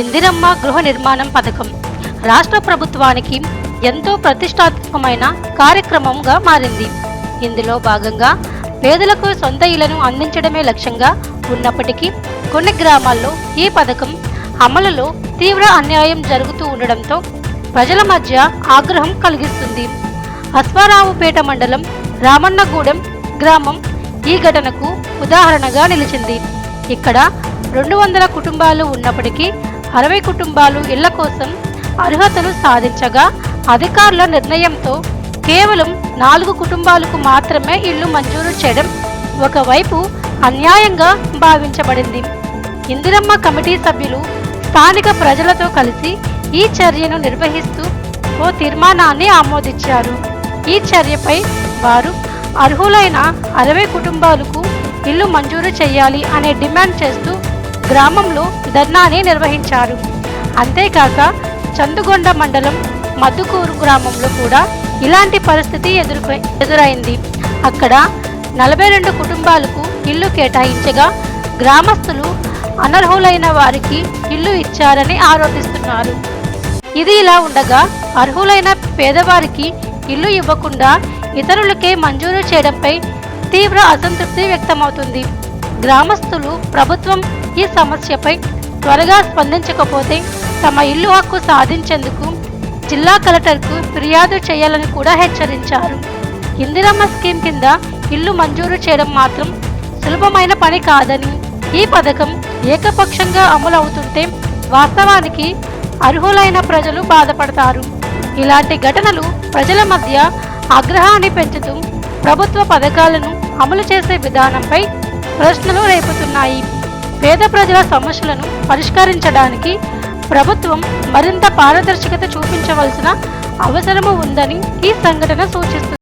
ఇందిరమ్మ గృహ నిర్మాణం పథకం. రాష్ట్ర ప్రభుత్వానికి ఎంతో ప్రతిష్టాత్మకమైన కార్యక్రమంగా మారింది. ఇందులో భాగంగా పేదలకు సొంత ఇళ్ళను అందించడమే లక్ష్యంగా ఉన్నప్పటికీ కొన్ని గ్రామాల్లో ఈ పథకం అమలులో తీవ్ర అన్యాయం జరుగుతూ ఉండడంతో ప్రజల మధ్య ఆగ్రహం కలిగిస్తుంది. అశ్వారావుపేట మండలం రామన్నగూడెం గ్రామం ఈ ఘటనకు ఉదాహరణగా నిలిచింది. ఇక్కడ రెండు వందల కుటుంబాలు ఉన్నప్పటికీ అరవై కుటుంబాలు ఇళ్ళ కోసం అర్హతలు సాధించగా అధికారుల నిర్ణయంతో కేవలం నాలుగు కుటుంబాలకు మాత్రమే ఇల్లు మంజూరు చేయడం ఒకవైపు అన్యాయంగా భావించబడింది. ఇందిరమ్మ కమిటీ సభ్యులు స్థానిక ప్రజలతో కలిసి ఈ చర్యను నిర్వహిస్తూ ఓ తీర్మానాన్ని ఆమోదించారు. ఈ చర్యపై వారు అర్హులైన అరవై కుటుంబాలకు ఇల్లు మంజూరు చేయాలి అనే డిమాండ్ చేస్తూ గ్రామంలో ధర్నాని నిర్వహించారు. అంతేకాక చందుగొండ మండలం మద్దుకూరు గ్రామంలో కూడా ఇలాంటి పరిస్థితి ఎదుర్కొ ఎదురైంది. అక్కడ నలభై రెండు కుటుంబాలకు ఇల్లు కేటాయించగా గ్రామస్తులు అనర్హులైన వారికి ఇల్లు ఇచ్చారని ఆరోపిస్తున్నారు. ఇది ఇలా ఉండగా అర్హులైన పేదవారికి ఇల్లు ఇవ్వకుండా ఇతరులకే మంజూరు చేయడంపై తీవ్ర అసంతృప్తి వ్యక్తమవుతుంది. గ్రామస్తులు ప్రభుత్వం ఈ సమస్యపై త్వరగా స్పందించకపోతే తమ ఇల్లు హక్కు సాధించేందుకు జిల్లా కలెక్టర్కు ఫిర్యాదు చేయాలని కూడా హెచ్చరించారు. ఇందిరమ్మ స్కీమ్ కింద ఇల్లు మంజూరు చేయడం మాత్రం సులభమైన పని కాదని ఈ పథకం ఏకపక్షంగా అమలు అవుతుంటే వాస్తవానికి అర్హులైన ప్రజలు బాధపడతారు. ఇలాంటి ఘటనలు ప్రజల మధ్య ఆగ్రహాన్ని పెంచుతూ ప్రభుత్వ పథకాలను అమలు చేసే విధానంపై ప్రశ్నలు రేపుతున్నాయి. పేద ప్రజల సమస్యలను పరిష్కరించడానికి ప్రభుత్వం మరింత పారదర్శకత చూపించవలసిన అవసరము ఉందని ఈ సంఘటన సూచిస్తుంది.